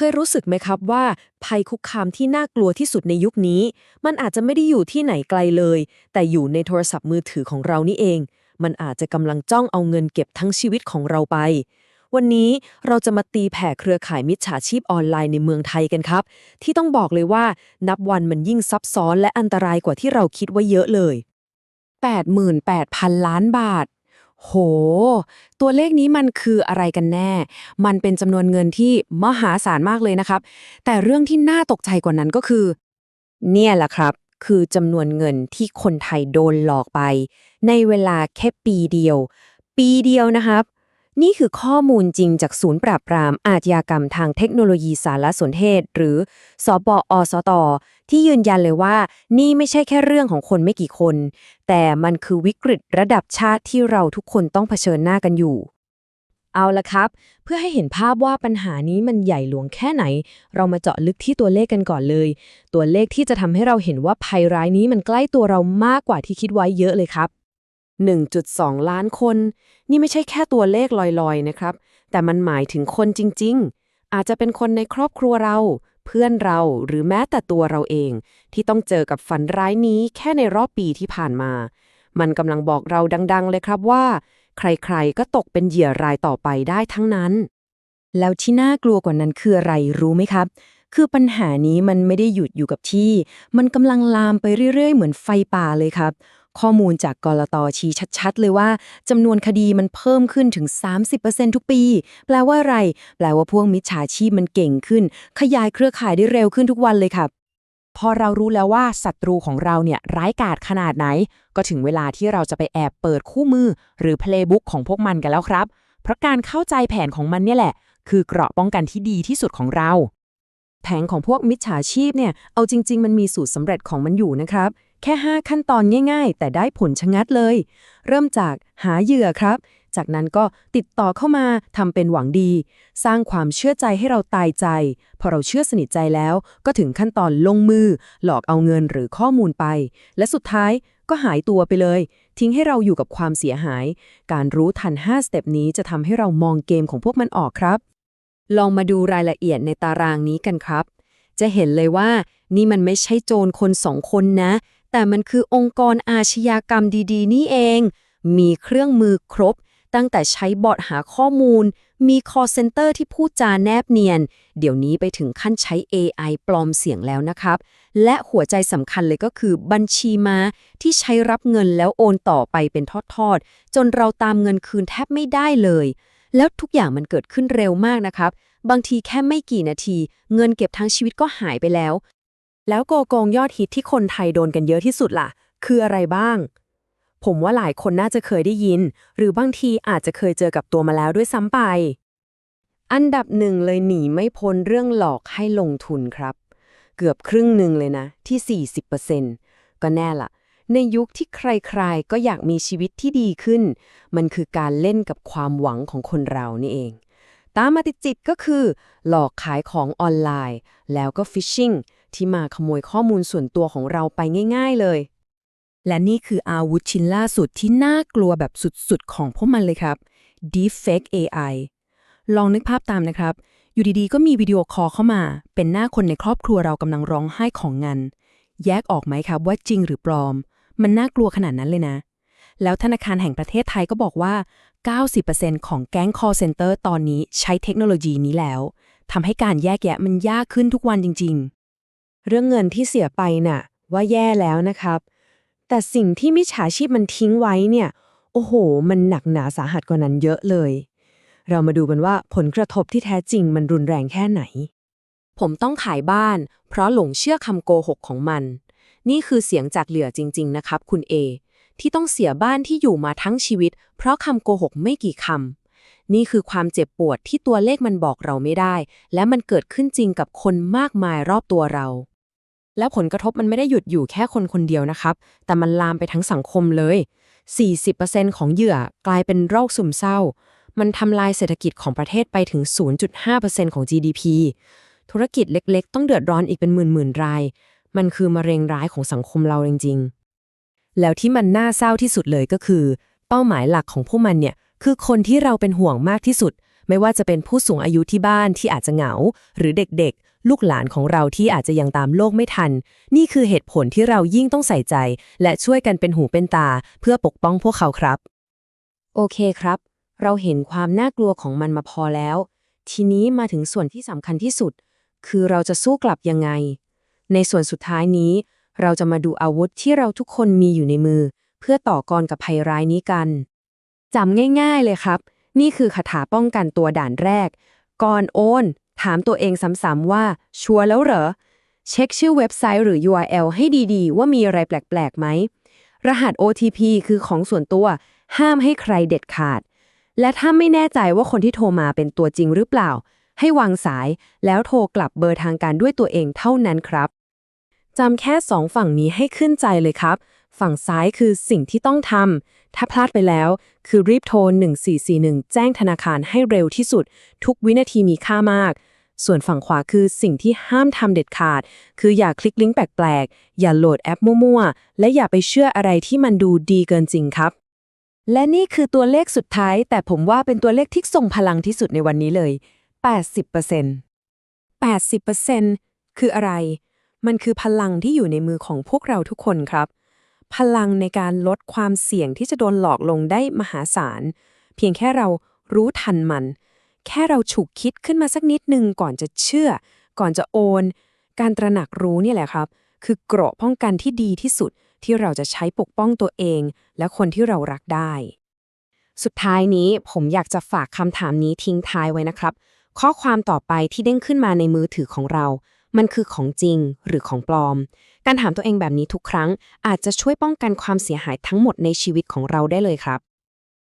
คยรู้สึกไหมครับว่า ภัยคุกคามที่น่ากลัวที่สุดในยุคนี้ มันอาจจะไม่ได้อยู่ที่ไหนไกลเลย แต่อยู่ในโทรศัพท์มือถือของเรานี่เอง มันอาจจะกำลังจ้องเอาเงินเก็บทั้งชีวิตของเราไป วันนี้เราจะมาตีแผ่เครือข่ายมิจฉาชีพออนไลน์ในเมืองไทยกันครับ ที่ต้องบอกเลยว่านับวันมันยิ่งซับซ้อนและอันตรายกว่าที่เราคิดไว้เยอะเลย 88,000 ล้านบาท โห ตัวเลขนี้มันคืออะไรกันแน่ มันเป็นจำนวนเงินที่มหาศาลมากเลยนะครับ แต่เรื่องที่น่าตกใจกว่านั้นก็คือ เนี่ยแหละครับ คือจำนวนเงินที่คนไทยโดนหลอกไป ในเวลาแค่ปีเดียว ปีเดียวนะครับ นี่คือข้อมูลจริงจากศูนย์ปราบปรามอาชญากรรมทางเทคโนโลยีสารสนเทศ หรือสบอสต ที่ยืนยันเลยว่า นี่ไม่ใช่แค่เรื่องของคนไม่กี่คน แต่มันคือวิกฤตระดับชาติที่เราทุกคนต้องเผชิญหน้ากันอยู่ เอาละครับ เพื่อให้เห็นภาพว่าปัญหานี้มันใหญ่หลวงแค่ไหน เรามาเจาะลึกที่ตัวเลขกันก่อนเลย ตัวเลขที่จะทำให้เราเห็นว่าภัยร้ายนี้มันใกล้ตัวเรามากกว่าที่คิดไว้เยอะเลยครับ 1.2 ล้านคน นี่ไม่ใช่แค่ตัวเลขลอยๆนะครับ แต่มันหมายถึงคนจริง ๆ อาจจะเป็นคนในครอบครัวเรา เพื่อนเราหรือแม้แต่ตัวเราเอง ที่ต้องเจอกับฝันร้ายนี้แค่ในรอบปีที่ผ่านมา มันกำลังบอกเราดัง ๆ เลยครับว่า ใครๆก็ตกเป็นเหยื่อรายต่อไปได้ทั้งนั้น แล้วที่น่ากลัวกว่านั้นคืออะไรรู้ไหมครับคือปัญหานี้มันไม่ได้หยุดอยู่กับที่ มันกำลังลามไปเรื่อยๆ เหมือนไฟป่าเลยครับ ข้อมูลจากกรตชี้ชัด ๆ เลยว่าจำนวนคดีมันเพิ่มขึ้นถึง 30%ทุกปี แปลว่าอะไร แปลว่าพวกมิจฉาชีพมันเก่งขึ้น ขยายเครือข่ายได้เร็วขึ้นทุกวันเลยครับพอเรารู้แล้วว่าศัตรูของเราเนี่ยร้ายกาจขนาดไหน ก็ถึงเวลาที่เราจะไปแอบเปิดคู่มือ หรือเพลย์บุ๊กของพวกมันกันแล้วครับ เพราะการเข้าใจแผนของมันเนี่ยแหละ คือเกราะป้องกันที่ดีที่สุดของเรา แผงของพวกมิจฉาชีพเนี่ย เอาจริง ๆ มันมีสูตรสำเร็จของมันอยู่นะครับ แค่ 5 ขั้นตอนง่าย ๆ แต่ได้ผลชะงัดเลย เริ่มจากหาเหยื่อครับ จากนั้นก็ติดต่อเข้ามาทำเป็นหวังดี สร้างความเชื่อใจให้เราตายใจ พอเราเชื่อสนิทใจแล้ว ก็ถึงขั้นตอนลงมือ หลอกเอาเงินหรือข้อมูลไป และสุดท้ายก็หายตัวไปเลย ทิ้งให้เราอยู่กับความเสียหาย การรู้ทัน 5 สเต็ปนี้จะทำให้เรามองเกมของพวกมันออกครับ ลองมาดูรายละเอียดในตารางนี้กันครับ จะเห็นเลยว่านี่มันไม่ใช่โจรคนสองคนนะ แต่มันคือองค์กรอาชญากรรมดีๆ นี่เอง มีเครื่องมือครบ ตั้งแต่ใช้บอทหาข้อมูล มี call center ที่พูดจาแนบเนียน เดี๋ยวนี้ไปถึงขั้นใช้ AI ปลอมเสียงแล้วนะครับ และหัวใจสำคัญเลยก็คือบัญชีมาที่ใช้รับเงินแล้วโอนต่อไปเป็นทอดๆ จนเราตามเงินคืนแทบไม่ได้เลย แล้วทุกอย่างมันเกิดขึ้นเร็วมากนะครับ บางทีแค่ไม่กี่นาที เงินเก็บทั้งชีวิตก็หายไปแล้ว แล้วโกโกงยอดฮิตที่คนไทยโดนกันเยอะที่สุดล่ะ คืออะไรบ้าง ผมว่าหลายคนน่าจะเคยได้ยิน หรือบางทีอาจจะเคยเจอกับตัวมาแล้วด้วยซ้ำไป อันดับหนึ่งเลยหนีไม่พ้นเรื่องหลอกให้ลงทุนครับ เกือบครึ่งหนึ่งเลยนะ ที่ 40%ก็แน่ละในยุคที่ใครๆ ก็อยากมีชีวิตที่ดีขึ้น มันคือการเล่นกับความหวังของคนเรานี่เอง ตามมาติดจิตก็คือ หลอกขายของออนไลน์ แล้วก็ฟิชชิง ที่มาขโมยข้อมูลส่วนตัวของเราไปง่าย ๆเลย และนี่คืออาวุธชิ้นล่าสุดที่น่ากลัวแบบสุดๆ ของพวกมันเลยครับ Deepfake AI ลองนึกภาพตามนะครับ อยู่ดีๆ ก็มีวิดีโอคอลเข้ามา เป็นหน้าคนในครอบครัวเรากำลังร้องไห้ของเงินแยกออกไหมครับว่าจริงหรือปลอม มันน่ากลัวขนาดนั้นเลยนะ แล้วธนาคารแห่งประเทศไทยก็บอกว่า 90%ของแก๊ง call center ตอนนี้ใช้เทคโนโลยีนี้แล้วทำให้การแยกแยะมันยากขึ้นทุกวันจริงๆ เรื่องเงินที่เสียไปน่ะ ว่าแย่แล้วนะครับ แต่สิ่งที่มิจฉาชีพมันทิ้งไว้เนี่ย โอ้โห มันหนักหนาสาหัสกว่านั้นเยอะเลย เรามาดูกันว่าผลกระทบที่แท้จริงมันรุนแรงแค่ไหน ผมต้องขายบ้าน เพราะหลงเชื่อคำโกหกของมัน นี่คือเสียงจากเหลือจริง ๆ นะครับ คุณเอที่ต้องเสียบ้านที่อยู่มาทั้งชีวิต เพราะคำโกหกไม่กี่คำ นี่คือความเจ็บปวดที่ตัวเลขมันบอกเราไม่ได้ และมันเกิดขึ้นจริงกับคนมากมายรอบตัวเรา แล้วผลกระทบมันไม่ได้หยุดอยู่แค่คนคนเดียวนะครับ แต่มันลามไปทั้งสังคมเลย 40%ของเหยื่อกลายเป็นโรคซึมเศร้า มันทำลายเศรษฐกิจของประเทศไปถึง 0.5%ของ GDP ธุรกิจเล็กๆ ต้องเดือดร้อนอีกเป็นหมื่นๆราย มันคือมะเร็งร้ายของสังคมเราจริงๆ แล้วที่มันน่าเศร้าที่สุดเลยก็คือ เป้าหมายหลักของพวกมันเนี่ยคือคนที่เราเป็นห่วงมากที่สุด ไม่ว่าจะเป็นผู้สูงอายุที่บ้านที่อาจจะเหงา หรือเด็กๆ ลูกหลานของเราที่อาจจะยังตามโลกไม่ทัน นี่คือเหตุผลที่เรายิ่งต้องใส่ใจ และช่วยกันเป็นหูเป็นตา เพื่อปกป้องพวกเขาครับ โอเคครับ เราเห็นความน่ากลัวของมันมาพอแล้ว ทีนี้มาถึงส่วนที่สำคัญที่สุด คือเราจะสู้กลับยังไง ในส่วนสุดท้ายนี้ เราจะมาดูอาวุธที่เราทุกคนมีอยู่ในมือ เพื่อต่อกรกับภัยร้ายนี้กันจำง่าย ๆเลยครับ นี่คือคาถาป้องกันตัวด่านแรก ก่อนโอน ถามตัวเองซ้ำๆว่า ชัวร์แล้วเหรอ เช็คชื่อเว็บไซต์หรือ URL ให้ดีๆ ว่ามีอะไรแปลกๆไหม รหัส OTP คือของส่วนตัว ห้ามให้ใครเด็ดขาด และถ้าไม่แน่ใจว่าคนที่โทรมาเป็นตัวจริงหรือเปล่า ให้วางสาย แล้วโทรกลับเบอร์ทางการด้วยตัวเองเท่านั้นครับจำแค่สองฝั่งนี้ให้ขึ้นใจเลยครับ ฝั่งซ้ายคือสิ่งที่ต้องทำ ถ้าพลาดไปแล้ว คือรีบโทร 1441 แจ้งธนาคารให้เร็วที่สุด ทุกวินาทีมีค่ามาก ส่วนฝั่งขวาคือสิ่งที่ห้ามทำเด็ดขาด คืออย่าคลิกลิงก์แปลกๆ อย่าโหลดแอปมั่วๆ และอย่าไปเชื่ออะไรที่มันดูดีเกินจริงครับ และนี่คือตัวเลขสุดท้าย แต่ผมว่าเป็นตัวเลขที่ทรงพลังที่สุดในวันนี้เลย 80% 80%คืออะไร มันคือพลังที่อยู่ในมือของพวกเราทุกคนครับ พลังในการลดความเสี่ยงที่จะโดนหลอกลงได้มหาศาล เพียงแค่เรารู้ทันมัน แค่เราฉุกคิดขึ้นมาสักนิดหนึ่งก่อนจะเชื่อ ก่อนจะโอน การตระหนักรู้นี่แหละครับ คือเกราะป้องกันที่ดีที่สุดที่เราจะใช้ปกป้องตัวเอง และคนที่เรารักได้ สุดท้ายนี้ผมอยากจะฝากคำถามนี้ทิ้งท้ายไว้นะครับ ข้อความต่อไปที่เด้งขึ้นมาในมือถือของเรา มันคือของจริงหรือของปลอมการถามตัวเองแบบนี้ทุกครั้ง อาจจะช่วยป้องกันความเสียหายทั้งหมดในชีวิตของเราได้เลยครับ